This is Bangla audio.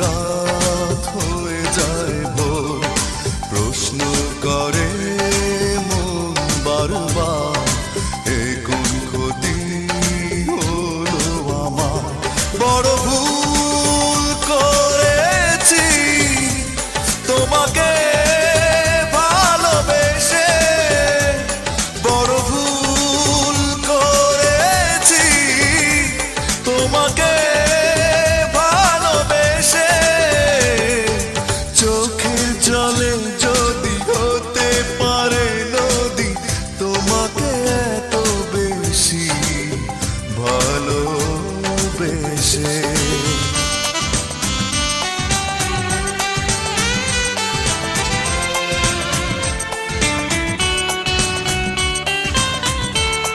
রাত হয়ে যায় ভোর। প্রশ্ন করে মন বারবার, এ কোন ক্ষতি হলো আমার? বড় ভুল করেছি, তোমাকে ভালোবেসে। বড় ভুল করেছি, তোমাকে veces.